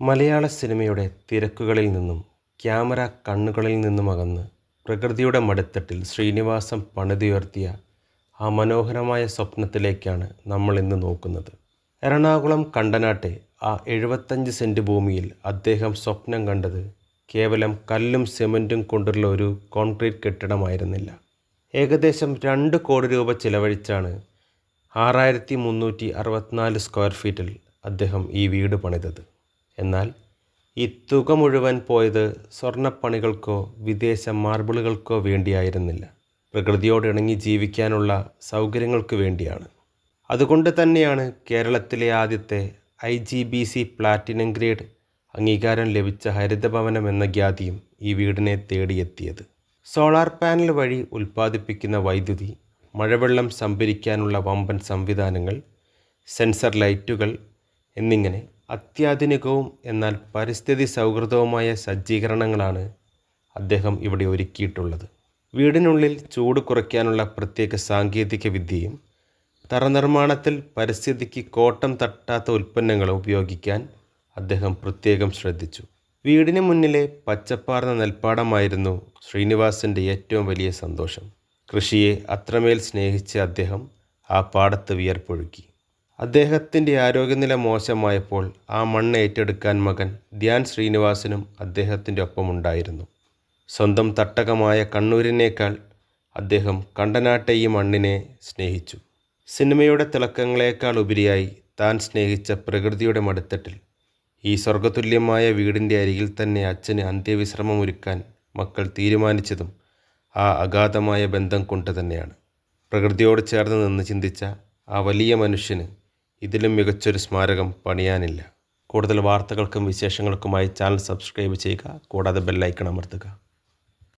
മലയാള സിനിമയുടെ തിരക്കുകളിൽ നിന്നും ക്യാമറ കണ്ണുകളിൽ നിന്നും അകന്ന് പ്രകൃതിയുടെ മടുത്തട്ടിൽ ശ്രീനിവാസം പണിതുയർത്തിയ ആ മനോഹരമായ സ്വപ്നത്തിലേക്കാണ് നമ്മൾ ഇന്ന് നോക്കുന്നത്. എറണാകുളം കണ്ടനാട്ടെ ആ എഴുപത്തഞ്ച് സെന്റ് ഭൂമിയിൽ അദ്ദേഹം സ്വപ്നം കണ്ടത് കേവലം കല്ലും സിമന്റും കൊണ്ടുള്ള ഒരു കോൺക്രീറ്റ് കെട്ടിടമായിരുന്നില്ല. ഏകദേശം രണ്ട് കോടി രൂപ ചിലവഴിച്ചാണ് ആറായിരത്തി മുന്നൂറ്റി അറുപത്തിനാല് സ്ക്വയർ ഫീറ്റിൽ അദ്ദേഹം ഈ വീട് പണിതത്. എന്നാൽ ഈ തുക മുഴുവൻ പോയത് സ്വർണപ്പണികൾക്കോ വിദേശ മാർബിളുകൾക്കോ വേണ്ടിയായിരുന്നില്ല. പ്രകൃതിയോട് ഇണങ്ങി ജീവിക്കാനുള്ള സൗകര്യങ്ങൾക്ക് വേണ്ടിയാണ്. അതുകൊണ്ട് തന്നെയാണ് കേരളത്തിലെ ആദ്യത്തെ I G B C platinum grade അംഗീകാരം ലഭിച്ച ഹരിതഭവനം എന്ന ഖ്യാതിയും ഈ വീടിനെ തേടിയെത്തിയത്. സോളാർ പാനൽ വഴി ഉൽപ്പാദിപ്പിക്കുന്ന വൈദ്യുതി മഴവെള്ളം സംഭരിക്കാനുള്ള വമ്പൻ സംവിധാനങ്ങൾ സെൻസർ ലൈറ്റുകൾ എന്നിങ്ങനെ അത്യാധുനികവും എന്നാൽ പരിസ്ഥിതി സൗഹൃദവുമായ സജ്ജീകരണങ്ങളാണ് അദ്ദേഹം ഇവിടെ ഒരുക്കിയിട്ടുള്ളത്. വീടിനുള്ളിൽ ചൂട് കുറയ്ക്കാനുള്ള പ്രത്യേക സാങ്കേതിക വിദ്യയും തറ നിർമ്മാണത്തിൽ പരിസ്ഥിതിക്ക് കോട്ടം തട്ടാത്ത ഉൽപ്പന്നങ്ങൾ ഉപയോഗിക്കാൻ അദ്ദേഹം പ്രത്യേകം ശ്രദ്ധിച്ചു. വീടിന് മുന്നിലെ പച്ചപ്പാർന്ന നെൽപ്പാടമായിരുന്നു ശ്രീനിവാസിന്റെ ഏറ്റവും വലിയ സന്തോഷം. കൃഷിയെ അത്രമേൽ സ്നേഹിച്ച അദ്ദേഹം ആ പാടത്ത് വിയർപ്പൊഴുക്കി. അദ്ദേഹത്തിന്റെ ആരോഗ്യനില മോശമായപ്പോൾ ആ മണ്ണ് ഏറ്റെടുക്കാൻ മകൻ ധ്യാൻ ശ്രീനിവാസനും അദ്ദേഹത്തിന്റെ ഒപ്പമുണ്ടായിരുന്നു. സ്വന്തം തട്ടകമായ കണ്ണൂരിനേക്കാൾ അദ്ദേഹം കണ്ടനാട്ടെ ഈ മണ്ണിനെ സ്നേഹിച്ചു. സിനിമയുടെ തിളക്കങ്ങളേക്കാൾ ഉപരിയായി താൻ സ്നേഹിച്ച പ്രകൃതിയുടെ മടുത്തട്ടിൽ ഈ സ്വർഗതുല്യമായ വീടിന്റെ അരികിൽ തന്നെ അച്ഛന് അന്ത്യവിശ്രമമൊരുക്കാൻ മക്കൾ തീരുമാനിച്ചതും ആ അഗാധമായ ബന്ധം കൊണ്ട് തന്നെയാണ്. പ്രകൃതിയോട് ചേർന്ന് നിന്ന് ചിന്തിച്ച ആ വലിയ മനുഷ്യന് ഇതിലും മികച്ചൊരു സ്മാരകം പണിയാനില്ല. കൂടുതൽ വാർത്തകൾക്കും വിശേഷങ്ങൾക്കുമായി ചാനൽ സബ്സ്ക്രൈബ് ചെയ്യുക. കൂടാതെ ബെല്ലൈക്കൺ അമർത്തുക.